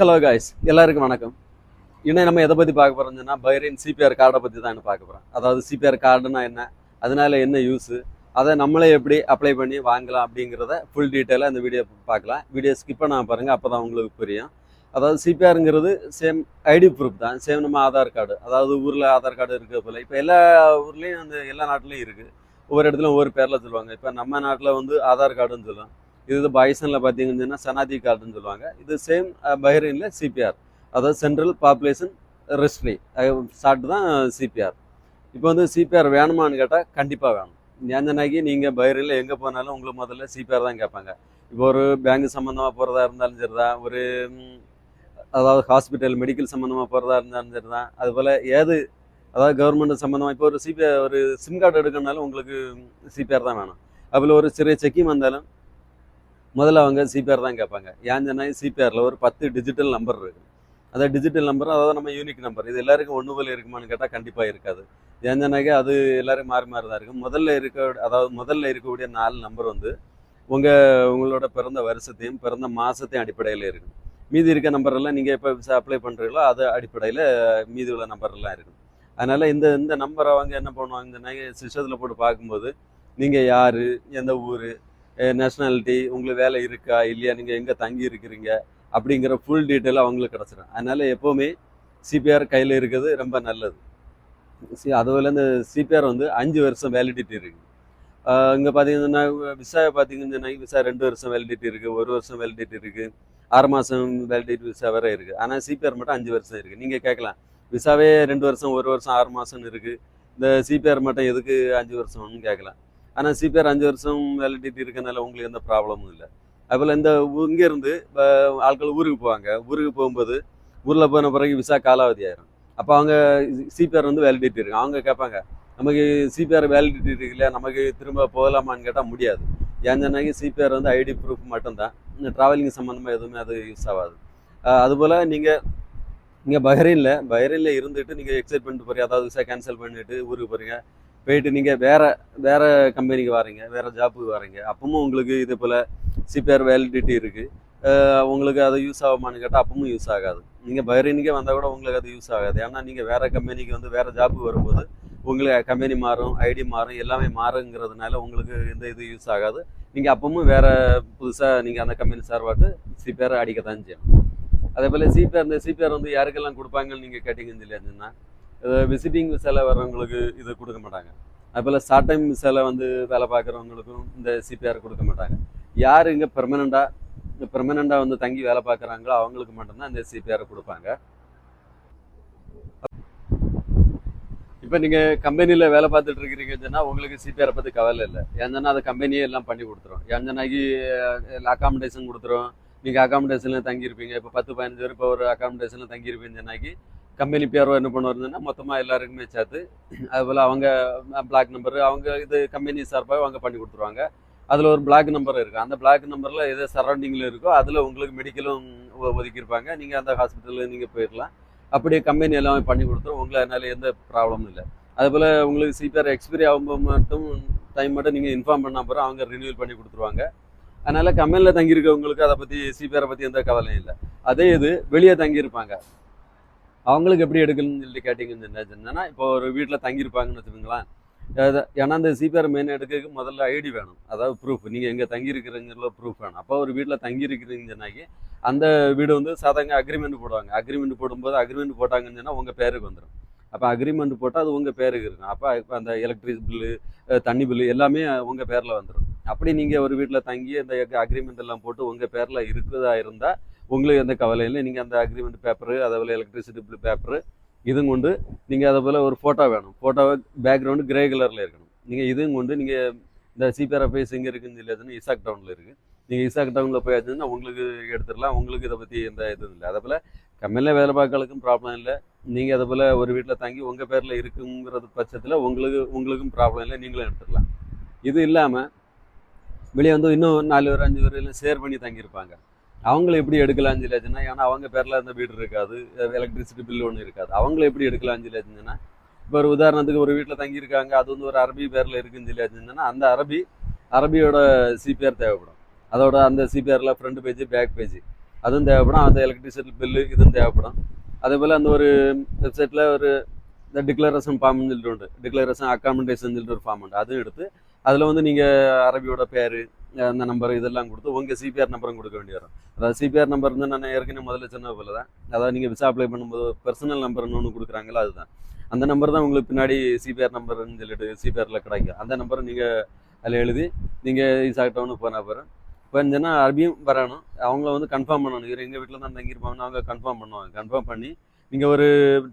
Hello guys எல்லாருக்கும் வணக்கம். இன்னும் நம்ம எதை பற்றி பார்க்க போகிறோம்னா பைரின் சிபிஆர் கார்டை பற்றி தான் பார்க்க போகிறோம் அதாவது சிபிஆர் கார்டுனா என்ன? அதனால என்ன யூஸு அதை நம்மளே எப்படி அப்ளை பண்ணி வாங்கலாம் அப்படிங்கிறத ஃபுல் டீட்டெயிலாக இந்த வீடியோ பார்க்கலாம். வீடியோ ஸ்கிப் பண்ண பாருங்கள் அப்போ தான் உங்களுக்கு புரியும். அதாவது சிபிஆருங்கிறது சேம் ஐடி ப்ரூஃப் தான். சேம் நம்ம ஆதார் கார்டு அதாவது ஊரில் ஆதார் கார்டு இருக்கிற போல. இப்போ எல்லா ஊர்லேயும் வந்து எல்லா நாட்டிலையும் இருக்குது ஒவ்வொரு இடத்துலையும் ஒவ்வொரு பேரில் சொல்லுவாங்க. இப்போ நம்ம நாட்டில் வந்து ஆதார் கார்டுன்னு சொல்லுவோம் இது பாய்சனில் பார்த்தீங்கன்னா சனாதி கார்டுன்னு சொல்லுவாங்க. இது சேம் பஹ்ரைனில் சிபிஆர் அதாவது சென்ட்ரல் பாப்புலேஷன் ரெஸ்ட்ரி ஷார்ட் தான் சிபிஆர் இப்போ வந்து சிபிஆர் வேணுமான்னு கேட்டால் கண்டிப்பாக வேணும். ஏந்தனாக்கி நீங்கள் பஹ்ரைனில் எங்கே போனாலும் உங்களுக்கு முதல்ல சிபிஆர் தான் கேட்பாங்க. இப்போ ஒரு பேங்க் சம்மந்தமாக போகிறதா இருந்தாலும் சரி தான் ஒரு அதாவது ஹாஸ்பிட்டல் மெடிக்கல் சம்மந்தமாக போகிறதா இருந்தாலும் சரி தான் அதுபோல் ஏது அதாவது கவர்மெண்ட் சம்மந்தமாக இப்போ ஒரு சிபிஆர் ஒரு சிம் கார்டு எடுக்கணுனாலும் உங்களுக்கு சிபிஆர் தான் வேணும். அதில் ஒரு சிறிய செக்கிங் வந்தாலும் முதல்ல அவங்க சிபிஆர் தான் கேட்பாங்க. ஏன் சொன்னால் சிபிஆரில் ஒரு பத்து டிஜிட்டல் நம்பர் இருக்குது அந்த டிஜிட்டல் நம்பர் அதாவது நம்ம யூனிக் நம்பர் இது எல்லாருக்கும் ஒன்று போல இருக்குமான்னு கேட்டால் கண்டிப்பாக இருக்காது. ஏன் அது எல்லாரும் மாறி மாறி தான் இருக்கும். முதல்ல இருக்க அதாவது முதல்ல இருக்கக்கூடிய நாலு நம்பர் வந்து உங்கள் உங்களோட பிறந்த வருஷத்தையும் பிறந்த மாதத்தையும் அடிப்படையில் இருக்கும். மீதி இருக்க நம்பரெல்லாம் நீங்கள் எப்போ அப்ளை பண்ணுறீங்களோ அது அடிப்படையில் மீதி உள்ள நம்பர் எல்லாம் இருக்கும். அதனால் இந்த இந்த நம்பரை அவங்க என்ன பண்ணுவாங்க இந்த சிஸ்டத்தில் போட்டு பார்க்கும்போது நீங்கள் யார் எந்த ஊர் நேஷ்னாலிட்டி உங்களுக்கு வேலை இருக்கா இல்லையா நீங்கள் எங்கே தங்கி இருக்கிறீங்க அப்படிங்கிற ஃபுல் டீட்டெயில் அவங்களுக்கு கிடச்சிடும் அதனால் எப்போவுமே சிபிஆர் கையில் இருக்கிறது ரொம்ப நல்லது. சி அதுபோல் இந்த சிபிஆர் வந்து அஞ்சு வருஷம் வேலிடிட்டி இருக்குது இங்கே பார்த்தீங்கன்னா விசா பார்த்தீங்கன்னா விசா ரெண்டு வருஷம் வேலிடிட்டி இருக்குது ஒரு வருஷம் வேலிடிட்டி இருக்குது ஆறு மாதம் வேலிடிட்டி விசா வேறு இருக்குது ஆனால் சிபிஆர் மட்டும் அஞ்சு வருஷம் இருக்குது நீங்கள் கேட்கலாம் விசாவே ரெண்டு வருஷம் ஒரு வருஷம் ஆறு மாதம்னு இருக்குது இந்த சிபிஆர் மட்டும் எதுக்கு அஞ்சு வருஷம்னு கேட்கலாம் ஆனால் சிபிஆர் அஞ்சு வருஷம் வேலிடிட்டி இருக்கனால உங்களுக்கு எந்த ப்ராப்ளமும் இல்லை. அதுபோல் இந்த இங்கேருந்து ஆட்கள் ஊருக்கு போவாங்க. ஊருக்கு போகும்போது ஊரில் போன பிறகு விசா காலாவதி ஆயிரும். அப்போ அவங்க சிபிஆர் வந்து வேலிடிட்டி இருக்கு அவங்க கேட்பாங்க நமக்கு சிபிஆர் வேலிடிட்டி இருக்குல்ல நமக்கு திரும்ப போகலாமான்னு கேட்டால் முடியாது. ஏன் சொன்னாங்க சிபிஆர் வந்து ஐடி ப்ரூஃப் மட்டும்தான். இந்த ட்ராவலிங் சம்மந்தமாக எதுவுமே அது யூஸ் ஆகாது. அதுபோல் நீங்கள் இங்கே பஹ்ரைனில் பஹ்ரைனில் இருந்துட்டு நீங்கள் எக்ஸைட் பண்ணிட்டு போகிறீங்க அதாவது விசா கேன்சல் பண்ணிட்டு ஊருக்கு போகிறீங்க போயிட்டு நீங்கள் வேற வேற கம்பெனிக்கு வரீங்க வேற ஜாப்புக்கு வரீங்க. அப்பவும் உங்களுக்கு இது போல் சிபிஆர் வேலிடிட்டி இருக்குது உங்களுக்கு அது யூஸ் ஆகுமான்னு கேட்டால் அப்பவும் யூஸ் ஆகாது. நீங்கள் பஹ்ரைனுக்கே வந்தால் கூட உங்களுக்கு அது யூஸ் ஆகாது. ஏன்னா நீங்கள் வேற கம்பெனிக்கு வந்து வேற ஜாப்புக்கு வரும்போது உங்களுக்கு கம்பெனி மாறும் ஐடி மாறும் எல்லாமே மாறுங்கிறதுனால உங்களுக்கு எந்த இது யூஸ் ஆகாது. நீங்கள் அப்பவும் வேறு புதுசாக நீங்கள் அந்த கம்பெனி சார்பாட்டு சிபிஆர் அடிக்கத்தான் செய்யணும். அதே போல் சிபிஆர் இந்த சிபிஆர் வந்து யாருக்கெல்லாம் கொடுப்பாங்கன்னு நீங்கள் கேட்டிங்கன்னு இல்லையாச்சுன்னா விசிட்டிங் விசாவில் வர்றவங்களுக்கு இது கொடுக்க மாட்டாங்க. அதுபோல் ஷார்ட் டைம் விசாவில் வந்து வேலை பார்க்குறவங்களுக்கும் இந்த சிபிஆர் கொடுக்க மாட்டாங்க. யார் இங்கே பெர்மனண்ட்டாக பெர்மனண்ட்டாக வந்து தங்கி வேலை பார்க்குறாங்களோ அவங்களுக்கு மட்டும்தான் இந்த சிபிஆர் கொடுப்பாங்க. இப்போ நீங்கள் கம்பெனியில் வேலை பார்த்துட்டு இருக்கிறீங்கன்னு சொன்னால் உங்களுக்கு சிபிஆர் பற்றி கவலை இல்லை. ஏன்னா அதை கம்பெனியே எல்லாம் பண்ணி கொடுத்துரும். ஏன்னாக்கி அக்காமடேஷன் கொடுத்துரும். நீங்கள் அக்காமடேஷனில் தங்கியிருப்பீங்க. இப்போ பத்து பதினஞ்சு பேர் இப்போ ஒரு அக்காமடேஷனில் தங்கியிருப்பீங்கன்னு சொன்னாக்கி கம்பெனி பேரோ என்ன பண்ணுவாருன்னா மொத்தமாக எல்லாருக்குமே சேர்த்து அதுபோல் அவங்க பிளாக் நம்பர் அவங்க இது கம்பெனி சார்பாக அவங்க பண்ணி கொடுத்துருவாங்க. அதில் ஒரு பிளாக் நம்பர் இருக்குது அந்த பிளாக் நம்பரில் எது சரௌண்டிங்கில் இருக்கோ அதில் உங்களுக்கு மெடிக்கலும் ஒதுக்கியிருப்பாங்க. நீங்கள் அந்த ஹாஸ்பிட்டலில் நீங்கள் போயிடலாம் அப்படியே கம்பெனி எல்லாமே பண்ணி கொடுத்துரும். உங்களை அதனால எந்த ப்ராப்ளமும் இல்லை. அதுபோல் உங்களுக்கு சிபிஆர் எக்ஸ்பைரி ஆகும்போது மட்டும் டைம் மட்டும் நீங்கள் இன்ஃபார்ம் பண்ண அப்புறம் அவங்க ரினியூவல் பண்ணி கொடுத்துருவாங்க. அதனால் கம்பெனியில் தங்கியிருக்கவங்களுக்கு அதை பற்றி சிபிஆரை பற்றி எந்த கவலையும் இல்லை. அதே இது வெளியே தங்கியிருப்பாங்க. அவங்களுக்கு எப்படி எடுக்கணும்னு சொல்லி கேட்டிங்கன்னு சொன்னா இப்போ ஒரு வீட்டில் தங்கியிருப்பாங்கன்னு வச்சுக்கோங்களேன். ஏன்னா அந்த சிபிஆர் மெயின் எடுக்கிறதுக்கு முதல்ல ஐடி வேணும். அதாவது ப்ரூஃப் நீங்கள் எங்கே தங்கியிருக்கிறீங்களோ ப்ரூஃப் வேணும். அப்போ ஒரு வீட்டில் தங்கியிருக்கிறீங்கன்னு சொன்னாக்கி அந்த வீடு வந்து சாதாரண அக்ரிமெண்ட் போடுவாங்க. அக்ரிமெண்ட் போடும்போது அக்ரிமெண்ட் போட்டாங்கன்னு சொன்னால் உங்கள் பேருக்கு வந்துடும் அப்போ அக்ரிமெண்ட் போட்டால் அது உங்கள் பேருக்கு இருக்கும். அப்போ இப்போ அந்த எலக்ட்ரிக் பில்லு தண்ணி பில்லு எல்லாமே உங்கள் பேரில் வந்துடும் அப்படி நீங்கள் ஒரு வீட்டில் தங்கி அந்த அக்ரிமெண்ட் எல்லாம் போட்டு உங்கள் பேரில் இருக்குதா இருந்தால் உங்களுக்கு எந்த கவலை இல்லை. நீங்கள் அந்த அக்ரிமெண்ட் பேப்பரு அதே போல் எலக்ட்ரிசிட்டி பில் பேப்பரு இதுவும் கொண்டு நீங்கள் அதே போல் ஒரு ஃபோட்டோ வேணும். ஃபோட்டோ பேக்ரவுண்டு கிரே கலரில் இருக்கணும். நீங்கள் இதுவும் கொண்டு நீங்கள் இந்த சிபிஆர் ஆஃபீஸ் எங்கே இருக்குன்னு இல்லையாதுன்னு இசாக் டவுனில் இருக்குது நீங்கள் இசாக் டவுனில் போயாச்சுன்னா உங்களுக்கு எடுத்துடலாம். உங்களுக்கு இதை பற்றி எந்த இதுவும் இல்லை. அதே போல் கம்பெனியில் வேலை பார்க்கறதுக்கும் ப்ராப்ளம் இல்லை. நீங்கள் அதே போல் ஒரு வீட்டில் தங்கி உங்கள் பேரில் இருக்குங்கிறது பட்சத்தில் உங்களுக்கு உங்களுக்கும் ப்ராப்ளம் இல்லை. நீங்களும் எடுத்துடலாம். இது இல்லாமல் வெளியே வந்து இன்னும் நாலு பேர் அஞ்சு பேர் எல்லாம் ஷேர் பண்ணி தங்கியிருப்பாங்க. அவங்கள எப்படி எடுக்கலாம்னு சொல்லியாச்சுன்னா ஏன்னா அவங்க பேரில் அந்த வீடு இருக்காது எலக்ட்ரிசிட்டி பில் ஒன்று இருக்காது. அவங்கள எப்படி எடுக்கலாம்னு சொல்லியாச்சுன்னா இப்போ ஒரு உதாரணத்துக்கு ஒரு வீட்டில் தங்கியிருக்காங்க அது வந்து ஒரு அரபி பேரில் இருக்குன்னு சொல்லியாச்சுன்னா அந்த அரபி அரபியோட சிபிஆர் தேவைப்படும். அதோட அந்த சிபிஆரில் ஃப்ரண்ட் பேஜ் பேக் பேஜ் அதுவும் தேவைப்படும். அந்த எலக்ட்ரிசிட்டி பில்லு இதுவும் தேவைப்படும். அதே போல் அந்த ஒரு வெப்சைட்டில் ஒரு இந்த டிக்ளரேஷன் ஃபார்ம்னு சொல்லிட்டு உண்டு. டிக்ளரேஷன் அக்காமடேஷன் சொல்லிட்டு ஒரு ஃபார்ம் உண்டு. அதுவும் எடுத்து அதில் வந்து நீங்கள் அரபியோட பேர் அந்த நம்பர் இதெல்லாம் கொடுத்து உங்கள் சிபிஆர் நம்பரும் கொடுக்க வேண்டி வரும். அதாவது சிபிஆர் நம்பர் வந்து நான் ஏற்கனவே முதல்ல சொன்ன போல தான் அதாவது நீங்கள் விசா அப்ளை பண்ணும்போது பர்சனல் நம்பர்னு ஒன்று கொடுக்குறாங்களோ அதுதான். அந்த நம்பர் தான் உங்களுக்கு பின்னாடி சிபிஆர் நம்பர்னு சொல்லிட்டு சிபிஆரில் கிடைக்கும். அந்த நம்பரை நீங்கள் அதில் எழுதி நீங்கள் ஈசாக்டவுன்னு போன அப்புறம் இப்போ இருந்துச்சுன்னா அரபியும் வரணும். அவங்கள வந்து கன்ஃபார்ம் பண்ணணும். இவர் எங்கள் வீட்டில் தான் தங்கியிருப்பாங்கன்னு அவங்க கன்ஃபார்ம் பண்ணுவாங்க. கன்ஃபார்ம் பண்ணி நீங்கள் ஒரு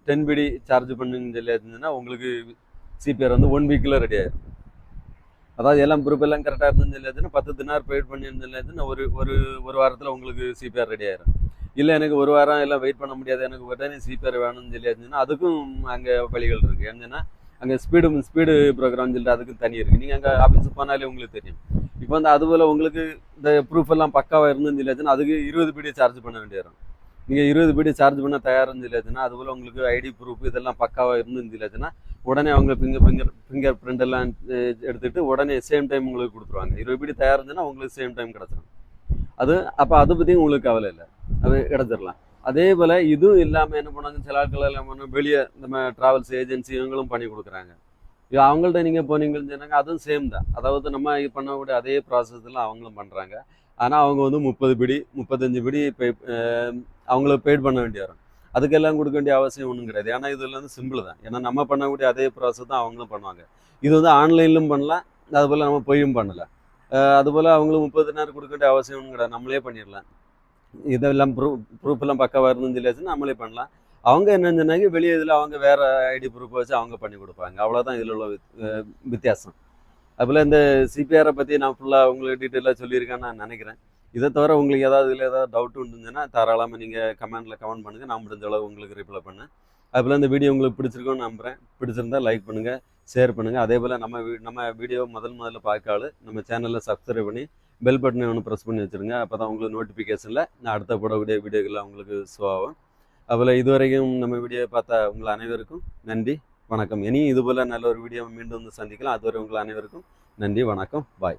டென் பிடி சார்ஜ் பண்ணுன்னு சொல்லி இருந்துச்சுன்னா உங்களுக்கு சிபிஆர் வந்து ஒன் வீக்கில் ரெடி ஆயிடும் அதாவது எல்லாம் ப்ரூஃப் எல்லாம் கரெக்டாக இருந்ததுன்னு சொல்லியாச்சுன்னா பத்து தினார் பெய்ட் பண்ணியிருந்தேன் சொல்லியாச்சுன்னா ஒரு ஒரு ஒரு வாரத்தில் உங்களுக்கு சிபிஆர் ரெடி ஆயிரும். இல்லை எனக்கு ஒரு வாரம் எல்லாம் வெயிட் பண்ண முடியாது எனக்கு உடனே சிபிஆர் வேணும்னு சொல்லியாச்சுன்னா அதுக்கும் அங்கே வழிகள் இருக்குது என்னன்னா அங்கே ஸ்பீடு ஸ்பீடு ப்ரோக்ராம் சொல்லிட்டு அதுக்கும் தனி இருக்குது நீங்கள் அங்கே ஆஃபீஸுக்கு போனாலே உங்களுக்கு தெரியும். இப்போ வந்து அதுபோல் உங்களுக்கு இந்த ப்ரூஃப் எல்லாம் பக்காவாக இருந்துன்னு சொல்லியாச்சுன்னா அதுக்கு இருபது பீடியை சார்ஜ் பண்ண வேண்டி நீங்கள் இருபது பிடி சார்ஜ் பண்ண தயார்னு சொல்லியாச்சுன்னா அதுபோல் உங்களுக்கு ஐடி ப்ரூஃப் இதெல்லாம் பக்காவாக இருந்துன்னு சொல்லியாச்சுன்னா உடனே அவங்க ஃபிங்கர் ஃபிங்கர் ஃபிங்கர் பிரிண்ட் எல்லாம் எடுத்துகிட்டு எடுத்துட்டு உடனே சேம் டைம் உங்களுக்கு கொடுத்துருவாங்க. இருபது பிடி தயார் இருந்துச்சுன்னா உங்களுக்கு சேம் டைம் கிடச்சிடும் அது அப்போ அதை பற்றியும் உங்களுக்கு கவலை இல்லை. அது கிடச்சிடலாம். அதே போல் இதுவும் இல்லாமல் என்ன பண்ணாங்க சில ஆட்கள் எல்லாம் பண்ண வெளியே நம்ம ட்ராவல்ஸ் ஏஜென்சி இவங்களும் பண்ணி கொடுக்குறாங்க. இது அவங்கள்ட்ட நீங்கள் போனீங்கன்னு சொன்னாங்க அதுவும் சேம் தான். அதாவது நம்ம பண்ணக்கூடிய அதே ப்ராசஸ்லாம் அவங்களும் பண்ணுறாங்க ஆனால் அவங்க வந்து முப்பது பிடி முப்பத்தஞ்சு பிடி பே அவங்கள அவங்களுக்கு பெய்ட் பண்ண வேண்டிய வரும். அதுக்கெல்லாம் கொடுக்க வேண்டிய அவசியம் ஒன்றும் கிடையாது. ஏன்னா இதில் வந்து சிம்பிள் தான். ஏன்னா நம்ம பண்ணக்கூடிய அதே ப்ராசஸ் தான் அவங்களும் பண்ணுவாங்க. இது வந்து ஆன்லைன்லும் பண்ணலாம் அதுபோல் நம்ம போயும் பண்ணலாம் அதுபோல் அவங்களும் முப்பது நேரம் கொடுக்க வேண்டிய அவசியம் ஒன்றும் கிடையாது. நம்மளே பண்ணிடலாம். இதெல்லாம் ப்ரூஃப் ப்ரூஃப்லாம் பக்கவாக இருந்துன்னு சொல்லியாச்சுன்னா நம்மளே பண்ணலாம். அவங்க என்னன்னு சொன்னாங்க வெளியே இதில் அவங்க வேற ஐடி ப்ரூஃப் வச்சு அவங்க பண்ணி கொடுப்பாங்க. அவ்வளோதான் இதில் உள்ள வித்- வித்தியாசம். அதுபோல் இந்த சிபிஆரை பற்றி நான் ஃபுல்லாக உங்களுக்கு டீட்டெயிலாக சொல்லியிருக்கேன்னு நான் நினைக்கிறேன். இதை தவிர உங்களுக்கு ஏதாவது இதில் ஏதாவது டவுட் இருந்துச்சுன்னா தாராளமாக நீங்கள் கமெண்ட்டில் கமெண்ட் பண்ணுங்கள் நான் முடிஞ்ச அளவு உங்களுக்கு ரிப்ளை பண்ணேன் அதுபோல் இந்த வீடியோ உங்களுக்கு பிடிச்சிருக்கோன்னு நம்புகிறேன் பிடிச்சிருந்தால் லைக் பண்ணுங்கள் ஷேர் பண்ணுங்கள் அதே போல் நம்ம வீ- நம்ம வீடியோ முதல் முதல்ல பார்க்க ஆளு நம்ம சேனலில் சப்ஸ்கிரைப் பண்ணி பெல் பட்டனை ஒன்று ப்ரெஸ் பண்ணி வச்சுருங்க. அப்போ தான் உங்களுக்கு நோட்டிஃபிகேஷனில் நான் அடுத்த போடக்கூடிய வீடியோக்கெல்லாம் உங்களுக்கு ஷோ ஆகும். அதுபோல் இதுவரைக்கும் நம்ம வீடியோ பார்த்தா உங்கள் அனைவருக்கும் நன்றி. வணக்கம். இனி இதுபோல் நல்ல ஒரு வீடியோ மீண்டும் வந்து சந்திக்கலாம். அதுவரை உங்கள் அனைவருக்கும் நன்றி வணக்கம். பாய்